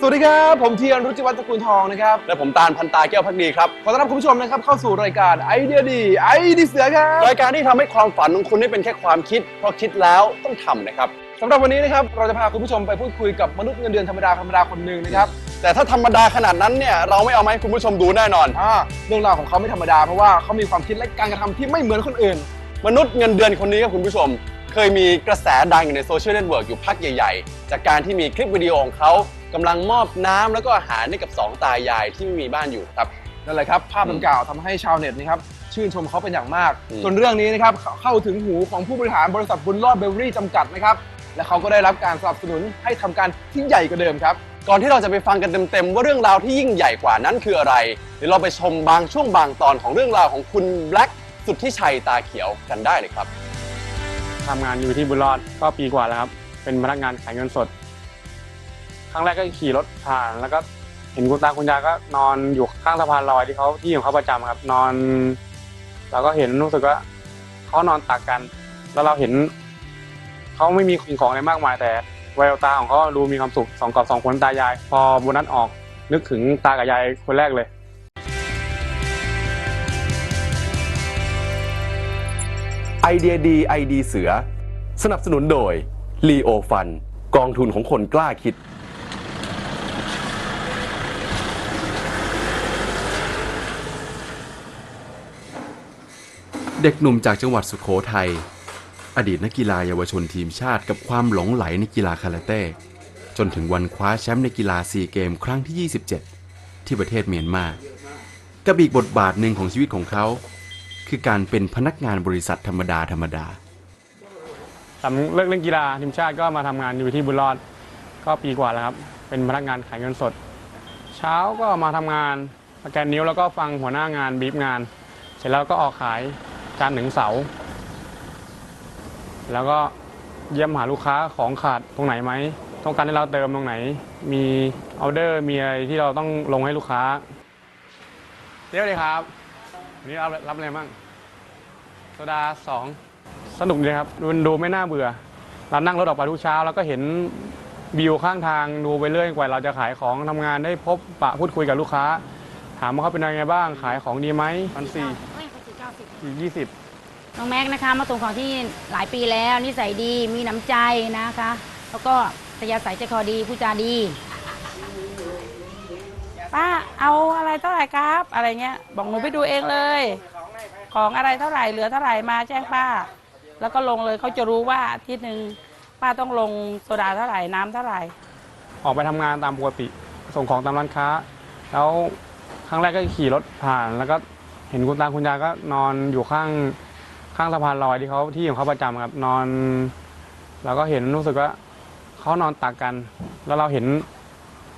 สวัสดีครับ ผมเทียนรุจิวัฒน์ตระกูลทองนะครับ และผมตาลพันตาแก้วพักดีครับ ขอต้อนรับคุณผู้ชมนะครับเข้าสู่รายการไอเดียดี ไอดีเสือครับรายการที่ทำให้ความฝันของคุณได้เป็นแค่ความคิด เพราะคิดแล้วต้องทำนะครับสำหรับวันนี้นะครับเราจะพาคุณผู้ชมไปพูดคุยกับมนุษย์เงินเดือนธรรมดาธรรมดาคนหนึ่งนะครับแต่ถ้าธรรมดาขนาดนั้นเนี่ยเราไม่เอามาให้คุณผู้ชมดูแน่นอนอ่าเรื่องราวของเขาไม่ธรรมดาเพราะว่าเขามีความคิดและการกระทำที่ไม่เหมือนคนอื่น มนุษย์เงินเดือนคนนี้ครับคุณผู้ชม เคยมีกระแสดังอยู่ในโซเชียลเน็ตเวิร์กอยู่พักใหญ่ ๆ จากการที่มีคลิปวิดีโอของเขา กำลังมอบน้ำแล้วก็อาหารให้กับสองตายายที่ไม่มีบ้านอยู่ครับ นั่นแหละครับ ภาพดังกล่าวทำให้ชาวเน็ตนะครับชื่นชมเขาเป็นอย่างมาก อืม จนเรื่องนี้นะครับเข้าถึงหูของผู้บริหารบริษัทบุญรอดเบเวอรี่จำกัดนะครับ และเขาก็ได้รับการสนับสนุนให้ทำการที่ใหญ่กว่าเดิมครับ ก่อนที่เราจะไปฟังกันเต็มๆว่าเรื่องราวที่ยิ่งใหญ่กว่านั้นคืออะไรเดี๋ยวเราไปชมบางช่วงบางตอนของเรื่องราวของคุณแบล็กสุดที่ชัยตาเขียวกันได้เลยครับ ทำงานอยู่ที่บุญรอดก็ปีกว่าแล้วครับ เป็นพนักงานขายเงินสด ครั้งแรกก็ขี่รถผ่านแล้วก็เห็นคุณตาคุณยายก็นอนอยู่ข้างสะพานลอยที่เขาที่ของเขาประจำครับนอน เราก็เห็นรู้สึกว่าเขานอนตักกัน แล้วเราเห็นเขาไม่มีสิ่งของอะไรมากมายแต่แววตาของเขาดูมีความสุขสองกับสองคนตายาย พอโบนัสออกนึกถึงตากับยายคนแรกเลยไอเดียดีไอดีเสือ สนับสนุนโดย l ีโอฟัน กองทุนของคนกล้าคิด เด็กหนุ่มจากจังหวัดสุขโขทัย อดีตนักกีฬาเยาวชนทีมชาติกับความหลงไหลในกีฬาคาราเต้ จนถึงวันคว้าแชมป์ในกีฬาซีเกมครั้งที่ 27 ที่ประเทศเมียนมา กับอีกบทบาทหนึ่งของชีวิตของเขา คือการเป็นพนักงานบริษัทธรรมดาธรรมดาหลังเลิกเล่นกีฬาทีมชาติก็มาทำงานอยู่ที่บุญรอด ก็ปีกว่าแล้วครับ เป็นพนักงานขายเงินสด เช้าก็มาทำงานสแกนนิ้วแล้วก็ฟังหัวหน้างานบีบงาน เสร็จแล้วก็ออกขาย จานทร์ถึงเสาร์แล้วก็เยี่ยมหาลูกค้าของขาดตรงไหนไหม ต้องการให้เราเติมตรงไหน มีออเดอร์มีอะไรที่เราต้องลงให้ลูกค้าเรียบเลยครับวันนี้รับรับอะไรบ้างโซดาสองสนุกดีครับดูดูไม่น่าเบื่อ เรานั่งรถออกไปทุกเช้า แล้วก็เห็นวิวข้างทางดูไปเรื่อยกว่าเราจะขายของทำงานได้พบปะพูดคุยกับลูกค้า ถามว่าเขาเป็นยังไงบ้างขายของดีไหมพันสี่ อีกยี่สิบน้องแม็กซ์นะคะมาส่งของที่หลายปีแล้วนิสัยดีมีน้ำใจนะคะ แล้วก็ตยาศัยใจคอดีผู้จาดี ป้าเอาอะไรเท่าไหร่ครับ อะไรเงี้ย บอกหนูไปดูเองเลย ของอะไรเท่าไหร่เหลือเท่าไหร่มาแจ้งป้า แล้วก็ลงเลยเขาจะรู้ว่าอาทิตย์หนึ่งป้าต้องลงโซดาเท่าไหร่น้ำเท่าไหร่ ออกไปทำงานตามปกติ ส่งของตามร้านค้า แล้วครั้งแรกก็ขี่รถผ่านแล้วก็ เห็นคุณตาคุณยายก็นอนอยู่ข้างข้างสะพานลอยที่เขาที่ของเขาประจำครับ นอน เราก็เห็นรู้สึกว่าเขานอนตักกัน แล้วเราเห็น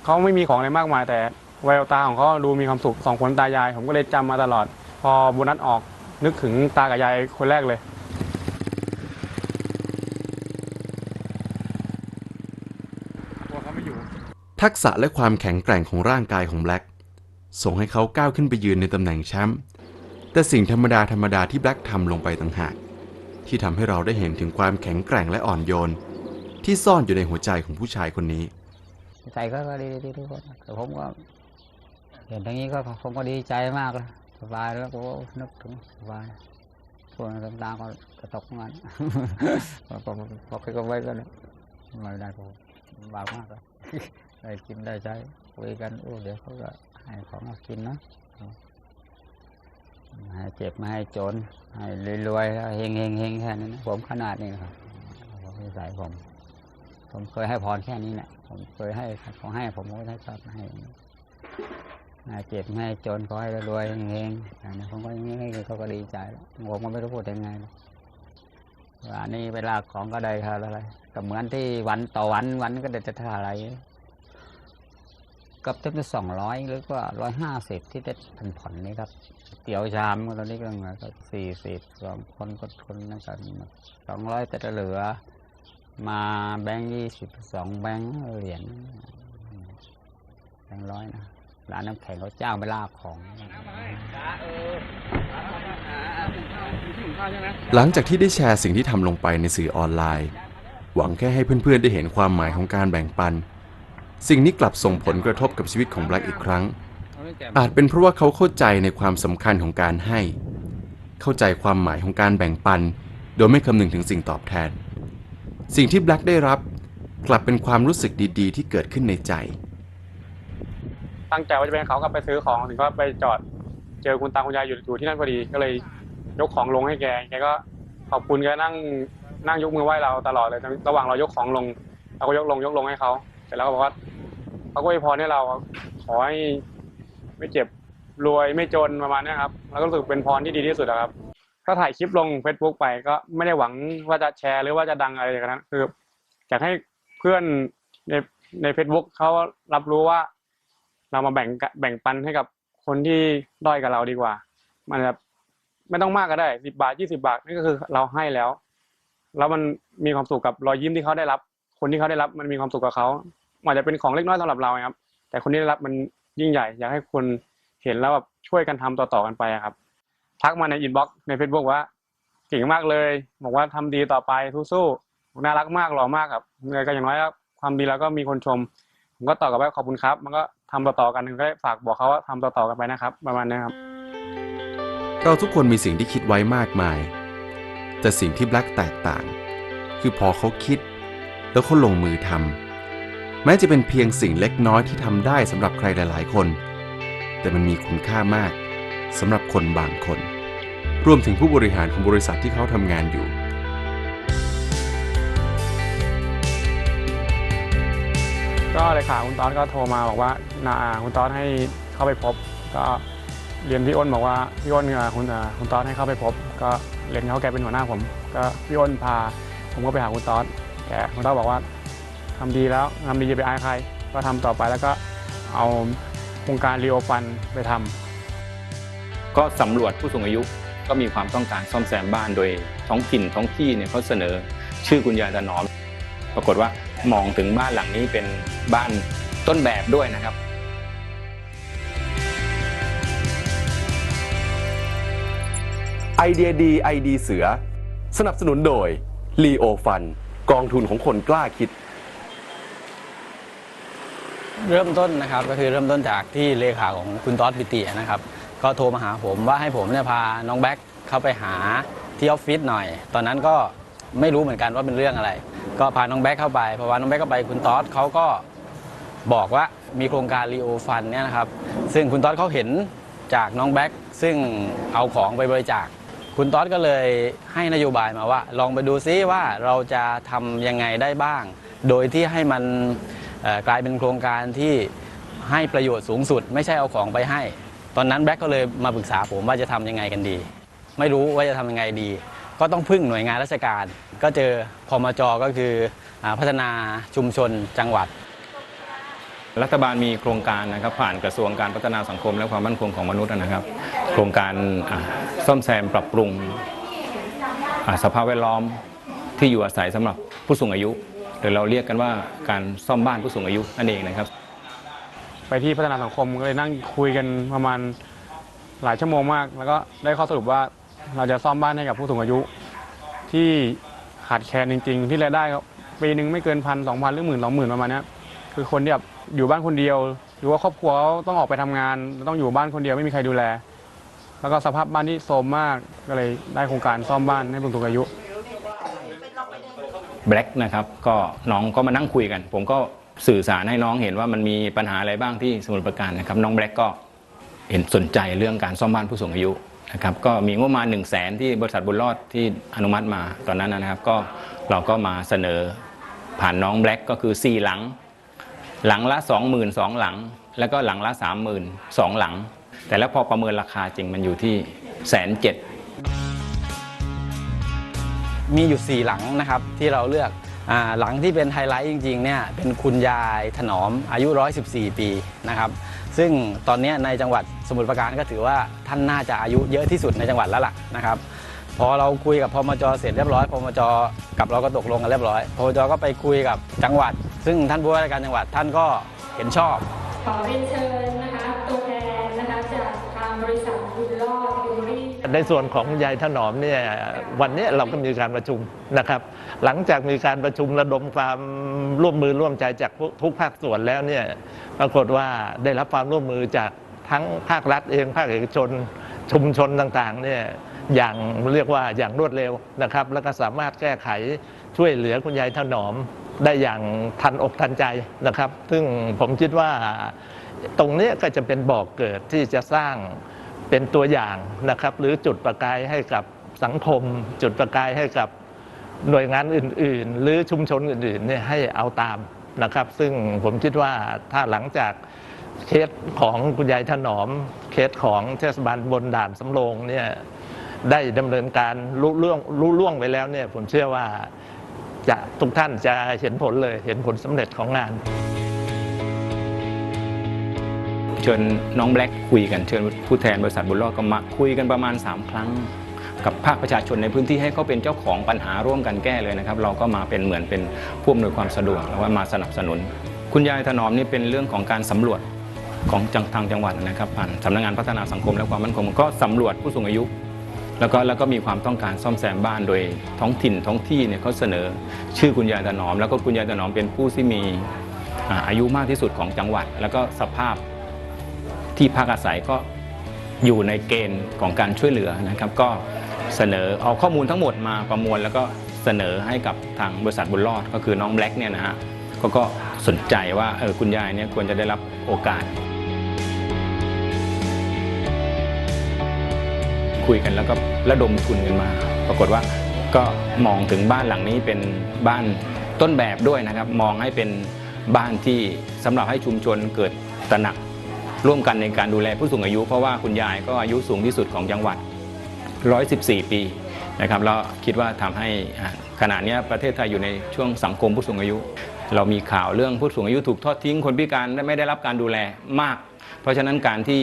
เขาไม่มีของอะไรมากมาย แต่แววตาของเขาดูมีความสุขสองคนตายาย ผมก็เลยจำมาตลอด พอโบุนัสออกนึกถึงตากับยายคนแรกเลยทักษะและความแข็งแกร่งของร่างกายของแบล็กส่งให้เขาก้าวขึ้นไปยืนในตำแหน่งแชมป์ แต่สิ่งธรรมดาธรรมดาที่แบล็กทำลงไปต่างหาก ที่ทำให้เราได้เห็นถึงความแข็งแกร่งและอ่อนโยน ที่ซ่อนอยู่ในหัวใจของผู้ชายคนนี้ใส่ก็ดีดีทุกคนแต่ผมก็เห็นอย่างนี้ก็ผมก็ดีใจมากเลยสบายแล้วก็นึกถึงสบายส่วนต่างๆก็กระตกงานพอพอพอไปก็ไว้ก็ไม่ได้ผมบากมากเลยได้กินได้ใช้คุยกันโอ้เดี๋ยวเขาก็ให้ของมากินเนาะ ให้เจ็บไม่ให้จน ให้รวยๆเฮงเฮงเฮงแค่นี้นผมขนาดนี้ครับผมสัยผม ผมเคยให้พรแค่นี้แหละผมเคยให้ขาให้ผมก็ให้ชอบให้ให้เจ็บไม่ให้จนขอให้รวยเองๆอันนี้ผมก็ย่างนี้เขาก็ดีใจแล้วผมก็ไม่รู้พูดยังไงวันนี้เวลาของก็ได้เท่าไรก็เหมือนที่วันต่อวันวันก็ได้แต่เท่าไร กับเต็มสองร้อยหรือว่าร้อยห้าสิบที่ได้ผ่อนผ่อนนี่ครับเตี๋ยวชามก็ตอนนี้ก็เหลือก็สี่สิบสองคนก็ทนนั่นกันสองร้อยแต่จะเหลือ มาแบงค์ยี่สิบสองแบงค์เหรียญแบงค์ร้อยนะร้านน้ำแข็งเขาจ้างไปลากของ หลังจากที่ได้แชร์สิ่งที่ทำลงไปในสื่อออนไลน์ หวังแค่ให้เพื่อนๆได้เห็นความหมายของการแบ่งปัน สิ่งนี้กลับส่งผลกระทบกับชีวิตของแบล็กอีกครั้ง อาจเป็นเพราะว่าเขาเข้าใจในความสำคัญของการให้ เข้าใจความหมายของการแบ่งปัน โดยไม่คำนึงถึงสิ่งตอบแทน สิ่งที่แบล็กได้รับกลับเป็นความรู้สึกดีๆ ที่เกิดขึ้นในใจ ตั้งใจว่าจะไปให้เขาก็ไปซื้อของถึงก็ไปจอดเจอคุณตาคุณยายอยู่อยู่ที่นั่นพอดีก็เลยยกของลงให้แกแกก็ขอบคุณแกนั่งนั่งยกมือไหว้เราตลอดเลย ระหว่างเรายกของลงเราก็ยกลงยกลงให้เขา เสร็จแล้วก็บอกว่าเขาก็อวยพรให้เราขอให้ไม่เจ็บรวยไม่จนประมาณเนี้ยครับแล้วก็รู้สึกเป็นพรที่ดีที่สุดอะครับก็ถ่ายคลิปลง Facebook ไปก็ไม่ได้หวังว่าจะแชร์หรือว่าจะดังอะไรอย่างนั้นคืออยากให้เพื่อนในใน Facebook เขารับรู้ว่า เรามาแบ่งกะแบ่งปันให้กับคนที่ด้อยกับเราดีกว่า มันแบบไม่ต้องมากก็ได้สิบาทยี่สิบาทนี่ก็คือเราให้แล้ว แล้วมันมีความสุขกับรอยยิ้มที่เขาได้รับ คนที่เขาได้รับมันมีความสุขกับเขา อาจจะเป็นของเล็กน้อยสำหรับเราครับ แต่คนที่ได้รับมันยิ่งใหญ่ อยากให้คนเห็นแล้วแบบช่วยกันทำต่อๆกันไปครับ ทักมาในอินบ็อกซ์ใน Facebook ว่าเก่งมากเลย บอกว่าทำดีต่อไปสู้ๆน่ารักมากหล่อมากครับยังไงก็อย่างน้อยความดีแล้วก็มีคนชม ผมก็ตอบกลับว่าขอบคุณครับ มันก็ทำต่อๆกันก็ฝากบอกเขาว่าทำต่อๆกันไปนะครับ ประมาณนี้ครับ เราทุกคนมีสิ่งที่คิดไว้มากมาย แต่สิ่งที่แบล็กแตกต่าง คือพอเขาคิด แล้วเขาลงมือทำ แม้จะเป็นเพียงสิ่งเล็กน้อยที่ทำได้สำหรับใครหลาย ๆ คน แต่มันมีคุณค่ามากสำหรับคนบางคน รวมถึงผู้บริหารของบริษัทที่เขาทำงานอยู่ ก็เลยค่ะคุณตอนก็โทรมาบอกว่านาคุณตอนให้เข้าไปพบ ก็เรียนพี่อ้นบอกว่าพี่อ้นอะคุณอ่าคุณตอนให้เข้าไปพบ ก็เรียนเขาแกเป็นหัวหน้าผม ก็พี่อ้นพา ผมก็ไปหาคุณตอนแกคุณตอนบอกว่า ทำดีแล้วทำดีจะไปอายใคร ก็ทำต่อไปแล้วก็เอาโครงการรีโอฟันไปทำก็สำรวจผู้สูงอายุก็มีความต้องการซ่อมแซมบ้านโดยท้องถิ่นท้องที่เนี่ยเขาเสนอชื่อคุณยายตาหนอม ปรากฏว่ามองถึงบ้านหลังนี้เป็นบ้านต้นแบบด้วยนะครับไอเดียดีไอดีเสือ สนับสนุนโดย l ีโอฟัน กองทุนของคนกล้าคิด เริ่มต้นนะครับก็คือเริ่มต้นจากที่เลขาของคุณต๊อดปิตินะครับ ก็โทรมาหาผมว่าให้ผมเนี่ยพาน้องแบ็คเข้าไปหาที่ออฟฟิศหน่อย ตอนนั้นก็ไม่รู้เหมือนกันว่าเป็นเรื่องอะไร ก็พาน้องแบ็คเข้าไปพอพาน้องแบ็คเข้าไปคุณต๊อดเขาก็บอกว่ามีโครงการรีโอฟันเนี่ยนะครับ ซึ่งคุณต๊อดเขาเห็นจากน้องแบ็คซึ่งเอาของไปบริจาคคุณต๊อดก็เลยให้นโยบายมาว่า ลองไปดูซิว่าเราจะทำยังไงได้บ้าง โดยที่ให้มัน กลายเป็นโครงการที่ให้ประโยชน์สูงสุด ไม่ใช่เอาของไปให้ ตอนนั้นแบ็คก็เลยมาปรึกษาผมว่าจะทำยังไงกันดี ไม่รู้ว่าจะทำยังไงดี ก็ต้องพึ่งหน่วยงานราชการ ก็เจอพมจก็คืออพัฒนาชุมชนจังหวัด รัฐบาลมีโครงการนะครับผ่านกระทรวงการพัฒนาสังคมและความมั่นคงของมนุษย์นะครับ โครงการซ่อมแซมปรับปรุงสภาพแวดล้อมที่อยู่อาศัยสำหรับผู้สูงอายุ หรือเราเรียกกันว่าการซ่อมบ้านผู้สูงอายุนั่นเองนะครับ ไปที่พัฒนาสังคมก็เลยนั่งคุยกันประมาณหลายชั่วโมงมาก แล้วก็ได้ข้อสรุปว่าเราจะซ่อมบ้านให้กับผู้สูงอายุ ที่ขาดแคลนจริง ๆ ที่รายได้ปีหนึ่งไม่เกินพันสองพันหรือหมื่นสองหมื่นประมาณนี้คือคนที่แบบอยู่บ้านคนเดียว หรือว่าครอบครัวเขาต้องออกไปทำงาน ต้องอยู่บ้านคนเดียวไม่มีใครดูแล แล้วก็สภาพบ้านที่โทรมมากก็เลยได้โครงการซ่อมบ้านให้ผู้สูงอายุ แบล็กนะครับก็น้องก็มานั่งคุยกัน ผมก็สื่อสารให้น้องเห็นว่ามันมีปัญหาอะไรบ้างที่สมุทรปราการนะครับน้องแบล็กก็เห็นสนใจเรื่องการซ่อมบ้านผู้สูงอายุนะครับก็มีงบประมาณ1นึ่งแสนที่บริษัทบุญรอดที่อนุมัติมาตอนนั้นนะครับก็เราก็มาเสนอผ่านน้องแบล็กก็คือ 4 หลัง หลังละ20,000สองหลัง แล้วก็หลังละ 30,000สองหลัง แต่แล้วพอประเมินราคาจริงมันอยู่ที่แสนเจ็ด มีอยู่ 4 หลังนะครับที่เราเลือกอหลังที่เป็นไฮไลท์จริงๆเนี่ยเป็นคุณยายถนอมอายุ 114 ปีนะครับซึ่งตอนนี้ในจังหวัดสมุทรปราการก็ถือว่าท่านน่าจะอายุเยอะที่สุดในจังหวัดแล้วล่ะนะครับพอเราคุยกับพมจเสร็จเรียบร้อยพมจกับเราก็ตกลงกันเรียบร้อยพมจก็ไปคุยกับจังหวัด ซึ่งท่านผู้ว่าราชการจังหวัดท่านก็เห็นชอบขอเรียนเชิญนะ ในส่วนของยายถนอมเนี่ยวันนี้เราก็มีการประชุมนะครับ หลังจากมีการประชุมระดมความร่วมมือร่วมใจจากทุกภาคส่วนแล้วเนี่ยปรากฏว่าได้รับความร่วมมือจากทั้งภาครัฐเองภาคเอกชน ชุมชนต่างๆเนี่ยอย่างเรียกว่าอย่างรวดเร็วนะครับ แล้วก็สามารถแก้ไขช่วยเหลือคุณยายถนอมได้อย่างทันอกทันใจนะครับ ซึ่งผมคิดว่าตรงนี้ก็จะเป็นบอกเกิดที่จะสร้าง เป็นตัวอย่างนะครับหรือจุดประกายให้กับสังคม จุดประกายให้กับหน่วยงานอื่น ๆ หรือชุมชนอื่นๆเนี่ยให้เอาตามนะครับ ซึ่งผมคิดว่าถ้าหลังจากเคสของคุณยายถนอม เคสของเทศบาลบนด่านสำโรงเนี่ยได้ดำเนินการรู้ล่วงรู้ล่วงไปแล้วเนี่ยผมเชื่อว่าจะทุกท่านจะเห็นผลเลยเห็นผลสำเร็จของงาน เชิญน้องแบล็กคุยกันเชิญผู้แทนบริษัทบุญรอดก็มาคุยกันประมาณ 3 ครั้ง กับภาคประชาชนในพื้นที่ให้เขาเป็นเจ้าของปัญหาร่วมกันแก้เลยนะครับ เราก็มาเป็นเหมือนเป็นผู้อำนวยความสะดวกแล้วว่ามาสนับสนุน คุณยายถนอมนี่เป็นเรื่องของการสำรวจของจังทางจังหวัดนะครับผ่านสำนักงานพัฒนาสังคมและความมั่นคงก็สำรวจผู้สูงอายุ แล้วก็แล้วก็มีความต้องการซ่อมแซมบ้านโดยท้องถิ่นท้องที่เนี่ยเขาเสนอ ชื่อคุณยายถนอม แล้วก็คุณยายถนอมเป็นผู้ที่มีอายุมากที่สุดของจังหวัด แล้วก็สภาพ ที่พักอาศัยก็อยู่ในเกณฑ์ของการช่วยเหลือนะครับ ก็เสนอเอาข้อมูลทั้งหมดมาประมวล แล้วก็เสนอให้กับทางบริษัทบุญรอดก็คือน้องแบล็กเนี่ยนะฮะก็ก็สนใจว่าเออคุณยายเนี่ยควรจะได้รับโอกาส คุยกันแล้วก็ระดมทุนกันมา ปรากฏว่าก็มองถึงบ้านหลังนี้เป็นบ้านต้นแบบด้วยนะครับ มองให้เป็นบ้านที่สำหรับให้ชุมชนเกิดตระหนัก ร่วมกันในการดูแลผู้สูงอายุ เพราะว่าคุณยายก็อายุสูงที่สุดของจังหวัด 114 ปีนะครับแล้วคิดว่าทำให้อ่าขณะนี้ประเทศไทยอยู่ในช่วงสังคมผู้สูงอายุ เรามีข่าวเรื่องผู้สูงอายุถูกทอดทิ้งคนพิการไม่ได้รับการดูแลมาก เพราะฉะนั้นการที่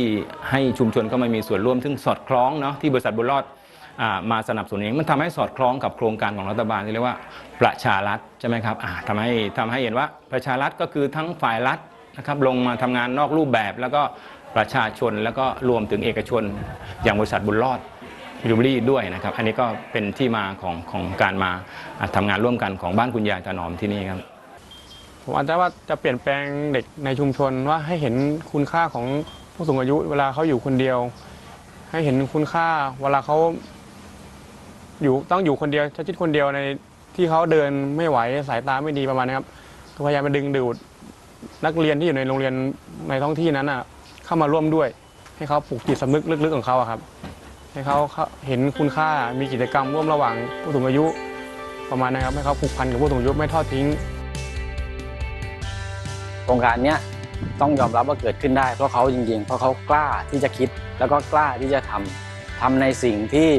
ให้ชุมชนเข้ามามีส่วนร่วมซึ่งสอดคล้องเนาะที่บริษัทบุรอดมาสนับสนุนเองมันทำให้สอดคล้องกับโครงการของรัฐบาลที่เรียกว่าประชารัฐใช่ไหมครับทำให้ทำให้เห็นว่าประชารัฐก็คือทั้งฝ่ายรัฐ นะครับลงมาทำงานนอกรูปแบบ แล้วก็ประชาชนแล้วก็รวมถึงเอกชน อย่างบริษัทบุญรอดยูบรี่ด้วยนะครับ อันนี้ก็เป็นที่มาของของการมาอ่าทำงานร่วมกันของบ้านคุณยายถนอมที่นี่ครับผมอาจจะว่าจะเปลี่ยนแปลงเด็กในชุมชนว่าให้เห็นคุณค่าของผู้สูงอายุเวลาเขาอยู่คนเดียว ให้เห็นคุณค่าเวลาเขาอยู่ต้องอยู่คนเดียวใช้ชีวิตคนเดียวในที่เขาเดินไม่ไหวสายตาไม่ดีประมาณนี้ครับก็พยายามไปดึงดูด นักเรียนที่อยู่ในโรงเรียนในท้องที่นั้นอะเข้ามาร่วมด้วย ให้เขาปลูกจิตสำนึกลึกๆของเขาครับ ให้เขาเห็นคุณค่ามีกิจกรรมร่วมระหว่างผู้สูงอายุประมาณนะครับให้เขาผูกพันกับผู้สูงอายุไม่ทอดทิ้งโครงการนี้ต้องยอมรับว่าเกิดขึ้นได้ เพราะเขาจริงๆ เพราะเขากล้าที่จะคิดแล้วก็กล้าที่จะทำทำในสิ่งที่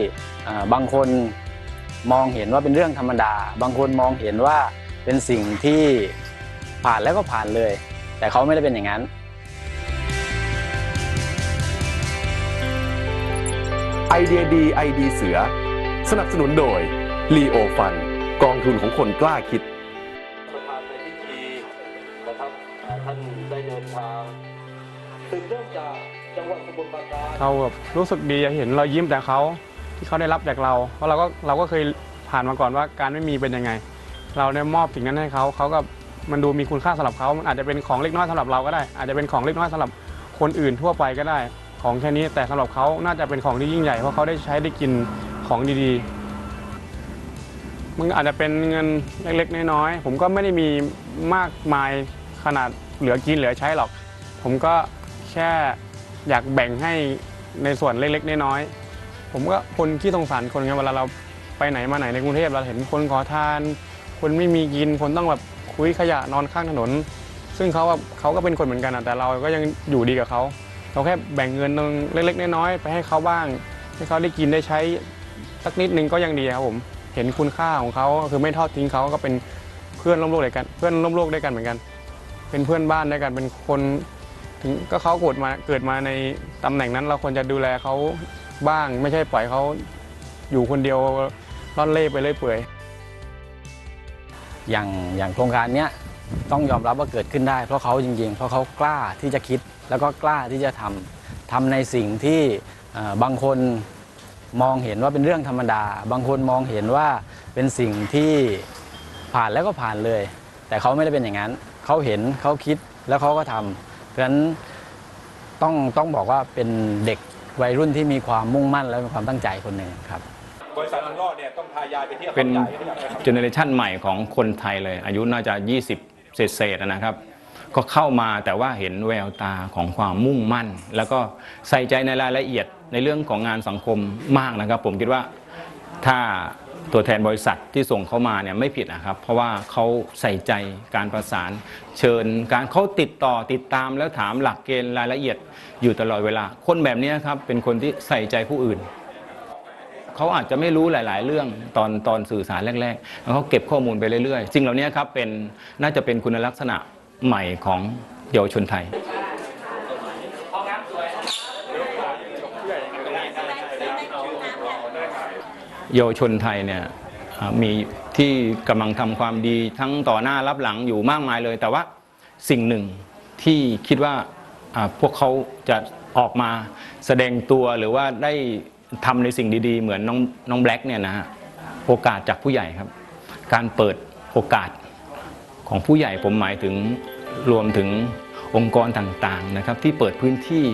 บางคนมองเห็นว่าเป็นเรื่องธรรมดา บางคนมองเห็นว่าเป็นสิ่งที่ ผ่านแล้วก็ผ่านเลย แต่เขาไม่ได้เป็นอย่างนั้น ไอเดียดีไอดีเสือ สนับสนุนโดยลีโอฟัน กองทุนของคนกล้าคิดประธานในพิธีนะครับอ่าท่านได้เดินทางสืบเนื่องจากจังหวัดสมุทรปราการเราแบบรู้สึกดีเห็นเรายิ้มแต่เขาที่เขาได้รับจากเรา เพราะเราก็เราก็เคยผ่านมาก่อนว่าการไม่มีเป็นยังไง เราได้มอบสิ่งนั้นให้เขาเขาก็ มันดูมีคุณค่าสำหรับเขามันอาจจะเป็นของเล็กน้อยสำหรับเราก็ได้ อาจจะเป็นของเล็กน้อยสำหรับคนอื่นทั่วไปก็ได้ ของแค่นี้แต่สำหรับเขาน่าจะเป็นของที่ยิ่งใหญ่เพราะเขาได้ใช้ได้กินของดีๆ มันอาจจะเป็นเงินเล็กๆ น้อยๆผมก็ไม่ได้มีมากมายขนาดเหลือกินเหลือใช้หรอก ผมก็แค่อยากแบ่งให้ในส่วนเล็กๆ น้อยๆผมก็คนที่สงสารคนไงเวลาเราไปไหนมาไหนในกรุงเทพเราเห็นคนขอทาน คนไม่มีกินคนต้องแบบ คุยขยะนอนข้างถนน ซึ่งเขาเขาก็เป็นคนเหมือนกันอะแต่เราก็ยังอยู่ดีกับเขาเราแค่แบ่งเงินตรงเล็ก ๆ น้อยๆไปให้เขาบ้าง ให้เขาได้กินได้ใช้สักนิดนึงก็ยังดีครับผมเห็นคุณค่าของเขาคือไม่ทอดทิ้งเขาก็เป็นเพื่อนร่วมโลกด้วยกัน เพื่อนร่วมโลกด้วยกันเหมือนกัน เป็นเพื่อนบ้านด้วยกันเป็นคนถึงก็เขาเกิดมาเกิดมาในตำแหน่งนั้น เราควรจะดูแลเขาบ้าง ไม่ใช่ปล่อยเขาอยู่คนเดียวร่อนเล่ไปเรื่อยเปื่อย อย่างอย่างโครงการเนี้ยต้องยอมรับว่าเกิดขึ้นได้ เพราะเขาจริง ๆ เพราะเขากล้าที่จะคิดแล้วก็กล้าที่จะทำทำในสิ่งที่บางคนมองเห็นว่าเป็นเรื่องธรรมดา บางคนมองเห็นว่าเป็นสิ่งที่ผ่านแล้วก็ผ่านเลย แต่เขาไม่ได้เป็นอย่างนั้น เขาเห็นเขาคิดแล้วเขาก็ทำเพราะฉะนั้นต้องต้องบอกว่าเป็นเด็กวัยรุ่นที่มีความมุ่งมั่นและมีความตั้งใจคนหนึ่งครับ บริษัทอังรอดเนี่ยต้องพายายไปเที่ยวเป็นเขาใหญ่เขาอยากไปครับเจเนอเรชันใหม่ของคนไทยเลย อายุน่าจะ 20 เศษๆนะครับ ก็เข้ามาแต่ว่าเห็นแววตาของความมุ่งมั่น แล้วก็ใส่ใจในรายละเอียดในเรื่องของงานสังคมมากนะครับ ผมคิดว่าถ้าตัวแทนบริษัทที่ส่งเข้ามาเนี่ยไม่ผิดนะครับ เพราะว่าเขาใส่ใจการประสาน เชิญการเขาติดต่อติดตามแล้วถามหลักเกณฑ์รายละเอียดอยู่ตลอดเวลา คนแบบนี้ครับเป็นคนที่ใส่ใจผู้อื่น เขาอาจจะไม่รู้หลาย ๆ เรื่องตอนตอนสื่อสารแรกๆแล้วเขาเก็บข้อมูลไปเรื่อยๆสิ่งเหล่านี้ครับเป็นน่าจะเป็นคุณลักษณะใหม่ของเยาวชนไทยเยาวชนไทยเนี่ยมีที่กำลังทำความดีทั้งต่อหน้ารับหลังอยู่มากมายเลย แต่ว่าสิ่งหนึ่งที่คิดว่าพวกเขาจะออกมาแสดงตัวหรือว่าได้ ทำในสิ่งดีๆ เหมือนน้องน้องแบล็กเนี่ยนะฮะโอกาสจากผู้ใหญ่ครับ การเปิดโอกาสของผู้ใหญ่ผมหมายถึงรวมถึงองค์กรต่างๆนะครับ ที่เปิดพื้นที่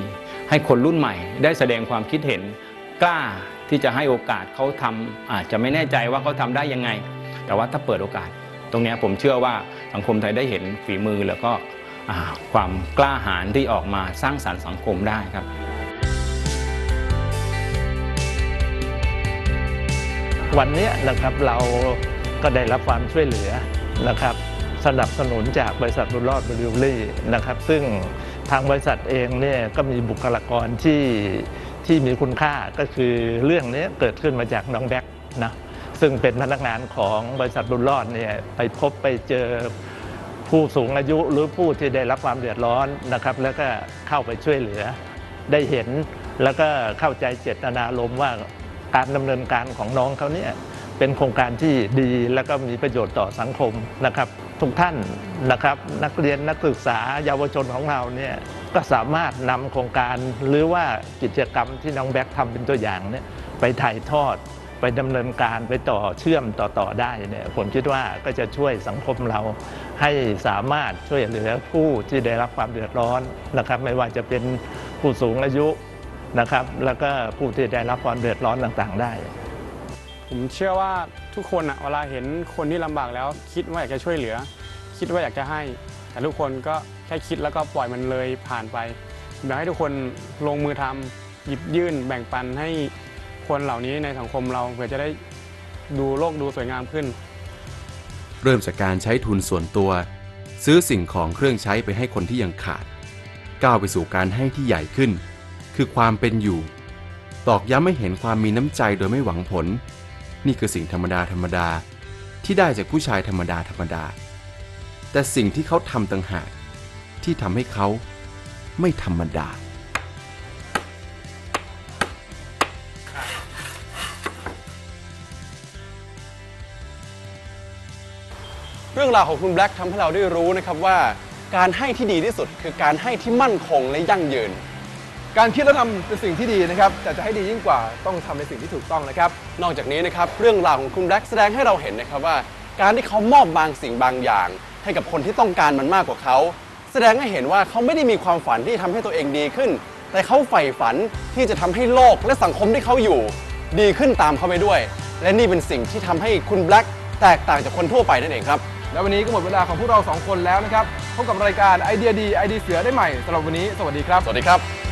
ให้คนรุ่นใหม่ ได้แสดงความคิดเห็นกล้าที่จะให้โอกาสเขาทำอาจจะไม่แน่ใจว่าเขาทำได้ยังไง แต่ว่าถ้าเปิดโอกาส ตรงนี้ผมเชื่อว่าสังคมไทยได้เห็นฝีมือแล้วก็ความกล้าหาญที่ออกมาสร้างสรรค์สังคมได้ครับ วันนี้นะครับเราก็ได้รับความช่วยเหลือนะครับสนับสนุนจากบริษัทบุญรอดบริวลี่นะครับซึ่งทางบริษัทเองเนี่ยก็มีบุคลากรที่ที่มีคุณค่าก็คือเรื่องนี้เกิดขึ้นมาจากน้องแบ็คนะซึ่งเป็นพนักงานของบริษัทบุญรอดเนี่ยไปพบไปเจอผู้สูงอายุหรือผู้ที่ได้รับความเดือดร้อนนะครับ แล้วก็เข้าไปช่วยเหลือได้เห็นแล้วก็เข้าใจเจตนารมณ์ว่า การดำเนินการของน้องเขาเนี่ยเป็นโครงการที่ดีแล้วก็มีประโยชน์ต่อสังคมนะครับ ทุกท่านนะครับ นักเรียนนักศึกษาเยาวชนของเราเนี่ยก็สามารถนำโครงการหรือว่ากิจกรรมที่น้องแบ็คทำเป็นตัวอย่างเนี่ยไปถ่ายทอดไปดำเนินการไปต่อเชื่อมต่อๆได้เนี่ยผมคิดว่าก็จะช่วยสังคมเราให้สามารถช่วยเหลือผู้ที่ได้รับความเดือดร้อนนะครับ ไม่ว่าจะเป็นผู้สูงอายุ นะครับ แล้วก็ผู้ที่ได้รับความเดือดร้อนต่างๆ ได้ ผมเชื่อว่าทุกคนอะเวลาเห็นคนที่ลำบากแล้ว คิดว่าอยากจะช่วยเหลือ คิดว่าอยากจะให้ แต่ทุกคนก็แค่คิดแล้วก็ปล่อยมันเลยผ่านไปอยากให้ทุกคนลงมือทำหยิบยื่นแบ่งปันให้คนเหล่านี้ในสังคมเราเพื่อจะได้ดูโลกดูสวยงามขึ้น เริ่มจากการใช้ทุนส่วนตัว ซื้อสิ่งของเครื่องใช้ไปให้คนที่ยังขาด ก้าวไปสู่การให้ที่ใหญ่ขึ้น คือความเป็นอยู่ ตอกย้ำให้เห็นความมีน้ำใจโดยไม่หวังผล นี่คือสิ่งธรรมดาธรรมดาที่ได้จากผู้ชายธรรมดาธรรมดา แต่สิ่งที่เขาทำต่างหากที่ทำให้เขาไม่ธรรมดาเรื่องราวของคุณแบล็กทำให้เราได้รู้นะครับว่า การให้ที่ดีที่สุดคือการให้ที่มั่นคงและยั่งยืน การคิดและทำเป็นสิ่งที่ดีนะครับ แต่จะให้ดียิ่งกว่าต้องทำในสิ่งที่ถูกต้องนะครับ นอกจากนี้นะครับเรื่องราวของคุณแบล็กแสดงให้เราเห็นนะครับว่า การที่เขามอบบางสิ่งบางอย่าง ให้กับคนที่ต้องการมันมากกว่าเขา แสดงให้เห็นว่าเขาไม่ได้มีความฝันที่ทำให้ตัวเองดีขึ้น แต่เขาใฝ่ฝันที่จะทำให้โลกและสังคมที่เขาอยู่ ดีขึ้นตามเขาไปด้วย และนี่เป็นสิ่งที่ทำให้คุณแบล็กแตกต่างจากคนทั่วไปนั่นเองครับ และวันนี้ก็หมดเวลาของพวกเราสองคนแล้วนะครับพบกับรายการไอเดียดีไอเดียเสือได้ใหม่สำหรับวันนี้สวัสดีครับ สวัสดีครับ